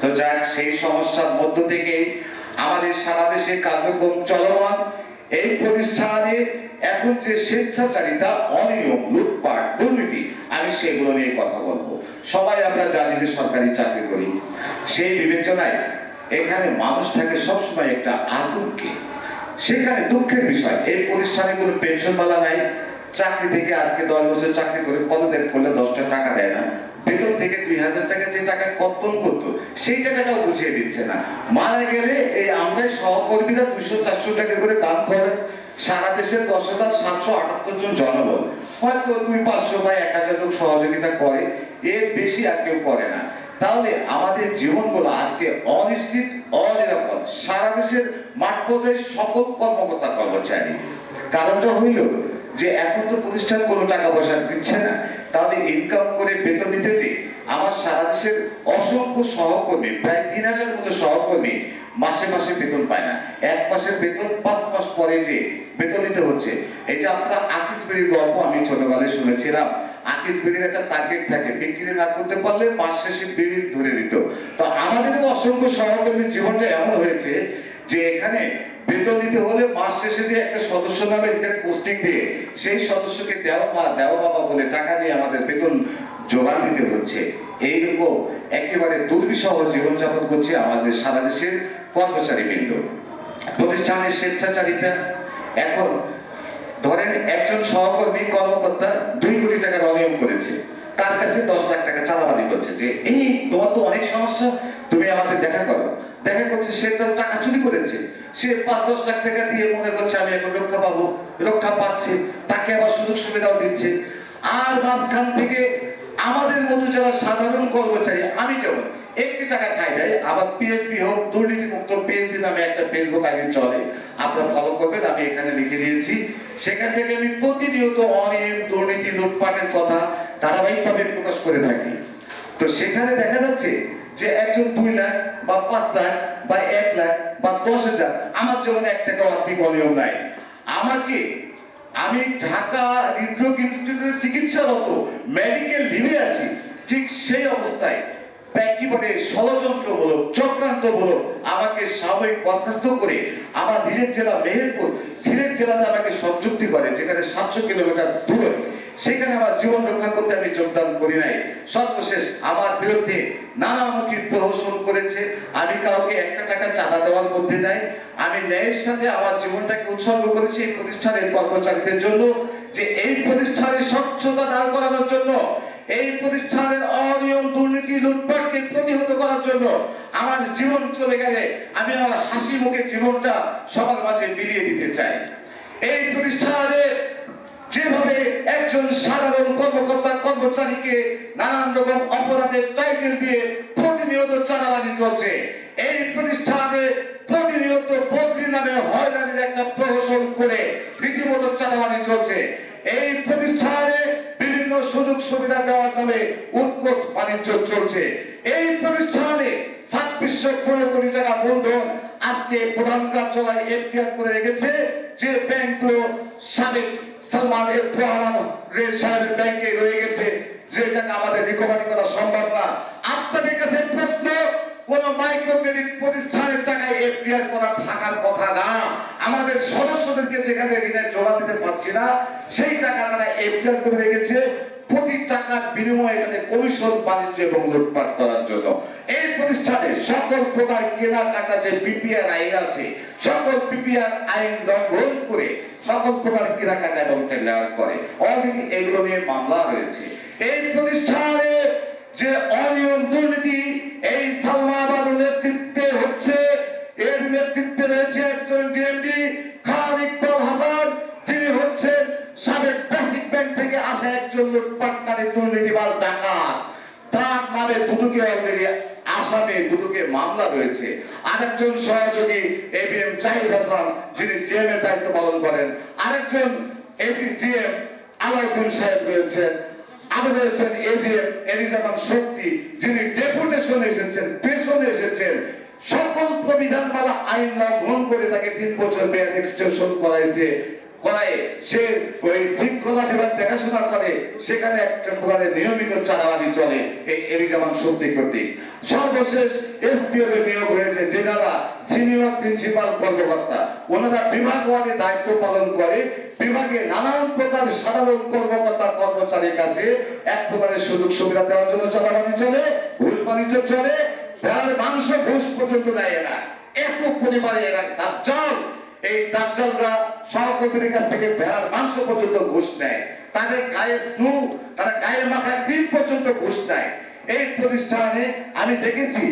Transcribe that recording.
তো যাক, সেই সমস্যার মধ্য থেকে আমাদের সারা দেশে কার্যক্রম চলমান। এই প্রতিষ্ঠানে এখন যে স্বেচ্ছাচারিতা, অনিয়ম, লুটপাট, দুর্নীতি, আমি সেগুলো নিয়ে কথা বলব। সবাই আমরা জানি যে সরকারি চাকরি করি। সেই বিবেচনায় এখানে মানুষ থাকে সবসময় একটা আতঙ্কে। সেখানে দুঃখের বিষয়, এই প্রতিষ্ঠানে কোনো পেনশন মালা নাই। চাকরি থেকে আজকে দশ বছর চাকরি করে পদত্যাগ করলে দশটা টাকা দেয় না। বেতন থেকে দুই হাজার টাকা যে টাকা কর্তন করতো, সেই টাকাটাও বুঝিয়ে দিচ্ছে না। মারা গেলে এই আমরাই সহকর্মীরা দুশো চারশো টাকা করে দাম করেন সারা দেশে দশ হাজার সাতশো আটাত্তর জন জনবল। হয়তো দুই, পাঁচশো বা এক হাজার লোক সহযোগিতা করে, এর বেশি আর কেউ করে না। তাহলে আমাদের জীবনগুলো আজকে অনিশ্চিত, অনিরাপদ। সারা দেশের মাঠ পর্যায়ে সকল কর্মকর্তা, কর্মচারী। কারণটা হইল যে এখন তো প্রতিষ্ঠান কোনো টাকা পয়সা দিচ্ছে না, তাহলে ইনকাম করে বেতন দিতে যে আমার সারা দেশের অসংখ্য সহকর্মী, প্রায় তিন হাজার মতো সহকর্মী মাসে মাসে বেতন পায় না। এক মাসের বেতন পাঁচ মাস পরে যে বেতন দিতে হচ্ছে, এই যে আপনার আকিস বেরির গল্প আমি ছোটকালে শুনেছিলাম। আকিস বেরির একটা টার্গেট থাকে, বিক্রি না করতে পারলে মাস শেষে বেরি ধরে দিত। তো আমাদের অসংখ্য সহকর্মীর জীবনটা এমন হয়েছে যে এখানে বেতন দিতে হলে মাস শেষে যে একটা সদস্য নামে একটা পোস্টিং দিয়ে সেই সদস্যকে দেওয়া মা দেওয়া বাবা বলে টাকা দিয়ে আমাদের বেতন জোগান দিতে হচ্ছে। এইরকম একেবারে দুর্বিষহ জীবনযাপন করছে আমাদের সারা দেশের কর্মচারী বৃন্দ। প্রতিষ্ঠানের স্বেচ্ছাচারিতা, এখন ধরেন একজন সহকর্মী কর্মকর্তা দুই কোটি টাকার অনিয়ম করেছে। তার কাছে দশ লাখ টাকা চাঁদাবাজি করছে যে, এই, তোমার তো অনেক সমস্যা, তুমি আমাদের দেখা করো। দেখা করছে, সে তো টাকা চুরি করেছে। সে পাঁচ, দশ লাখ টাকা দিয়ে মনে করছে, আমি এখন রক্ষা পাবো, রক্ষা পাচ্ছে। তাকে আবার সুযোগ সুবিধাও দিচ্ছে। আর মাঝখান থেকে আমাদের মতো যারা সাধারণ কর্মচারী, আমি যেমন একটি টাকা খাই দেয় আবার পিএসপি হোক দুর্নীতি মুক্ত পিএসপি নামে একটা ফেসবুক আইডি চলে। আপনারা ফলো করবেন, আমি এখানে লিখে দিয়েছি। সেখান থেকে আমি প্রতিনিয়ত অনিয়ম, দুর্নীতি, লুটপাটের কথা ধারাবাহিকভাবে প্রকাশ করে থাকি। তো সেখানে দেখা যাচ্ছে যে একজন দুই লাখ বা পাঁচ লাখ বা এক লাখ বা দশ হাজার, আমার যেমন এক টাকা আর্থিক অনিয়ম নাই। আমাকে আমি ঢাকা হৃদরোগ ইনস্টিটিউটে চিকিৎসারত মেডিকেল লিভে আছি। ঠিক সেই অবস্থায় একেবারে ষড়যন্ত্র হলো চক্রান্ত হলো আমাকে সাময়িক বরখাস্ত করে আমার নিজের জেলা মেহেরপুর, সিলেট জেলাতে আমাকে সংযুক্তি করে, যেখানে সাতশো কিলোমিটার দূরে। সেখানে আমার জীবন রক্ষা করতে আমি যোগদান করি নাই। সর্বশেষ আমার বিরুদ্ধে নানামুখী প্রহসন করেছে। আমি কাউকে একটা টাকা চাঁদা দেওয়ার মধ্যে নাই। আমি ন্যায়ের সাথে আমার জীবনটাকে উৎসর্গ করেছি এই প্রতিষ্ঠানের কর্মচারীদের জন্য। যে এই প্রতিষ্ঠানের স্বচ্ছতা দাঁড় করানোর জন্য, এই প্রতিষ্ঠানের অনিয়ম, দুর্নীতি, লুটপাটকে প্রতিহত করার জন্য আমার জীবন চলে গেলে আমি আমার হাসি মুখে জীবনটা সবার মাঝে মিলিয়ে দিতে চাই। এই প্রতিষ্ঠানে যেভাবে একজন সাধারণ কর্মকর্তা, কর্মচারীকে নানান রকম অপরাধের টাইটেল দিয়ে প্রতিনিয়ত চাঁদাবাজি চলছে, এই প্রতিষ্ঠানে প্রতিনিয়ত নামে হয়রানির একটা প্রহসন করে রীতিমতো চাঁদাবাজি চলছে, এই প্রতিষ্ঠানে বিভিন্ন সুযোগ সুবিধা দেওয়ার নামে উৎকোষ বাণিজ্য চলছে। এই প্রতিষ্ঠানে পনেরো কোটি টাকা আজকে প্রধান কার্যালয় করে রেখেছে, যে ব্যাংকগুলো সাবেক সালমান সাহেবের ব্যাংকে রয়ে গেছে, যে টাকা আমাদের রিকভারি করা সম্ভব না। আপনাদের কাছে প্রশ্ন, কোন মাইক্রো ক্রেডিট প্রতিষ্ঠানের থাকার কথা না। আমাদের সদস্যদেরকে যেখানে ঋণের জমা দিতে পারছি না, সেই টাকা তারা করে রেখেছে। টাকার বিনিময়ে কমিশন, বাণিজ্য এবং লুটপাট করার জন্য। এই প্রতিষ্ঠানে সকল প্রকার যে পিপিআর আইন আছে, সকল পিপিআর আইন লঙ্ঘন করে সকল প্রকার এবং টেন্ডার করে। এগুলো নিয়ে মামলা রয়েছে। এই প্রতিষ্ঠানে যে অনিয়ম দুর্নীতি, এই সালমাবাদ নেতৃত্বে হচ্ছে এর নেতৃত্বে রয়েছে একজন ডিএমডি খান ইকবাল হাসান। তিনি হচ্ছেন সাবেক বেসিক ব্যাংক থেকে আসা একজন লুটপাটকারী দুর্নীতিবাজ ডাকাত। তার নামে দুদুকে অলরেডি আসামে, দুদুকে মামলা রয়েছে। আরেকজন সহযোগী এবিএম জাহিদ হাসান, যিনি জিএম এর দায়িত্ব পালন করেন। আরেকজন এজি জিএম আলাউদ্দিন সাহেব রয়েছেন। আরও রয়েছেন এজিএম এলিজামান শক্তি, যিনি ডেপুটেশন এসেছেন, পেছনে এসেছেন। সকল প্রবিধান মালা আইন লঙ্ঘন করে তাকে তিন বছর মেয়াদ এক্সটেনশন করাইছে। করায় সে ওই শৃঙ্খলা বিভাগ সেখানে একটা নিয়মিত চলে এই সর্বশেষ এসপিও নিয়োগ হয়েছে সিনিয়র প্রিন্সিপাল কর্মকর্তা। ওনারা দায়িত্ব পালন করে, বিভাগে নানান প্রকার সাধারণ কর্মকর্তা কর্মচারীর কাছে এক প্রকারের সুযোগ সুবিধা দেওয়ার জন্য চলে, ঘুষ বাণিজ্য চলে ভেড়ার মাংস ঘোষ পর্যন্ত দেয় এরা। এত পরিমাণে এরা দাজ্জাল। এই দাজ্জালরা সহকর্মীদের কাছ থেকে ভেড়ার মাংস পর্যন্ত ঘুষ নেয়। তাদের গায়ে স্নু তারা গায়ে মাখা ক্রিম পর্যন্ত ঘুষ নেয়। এই প্রতিষ্ঠানে আমি দেখেছি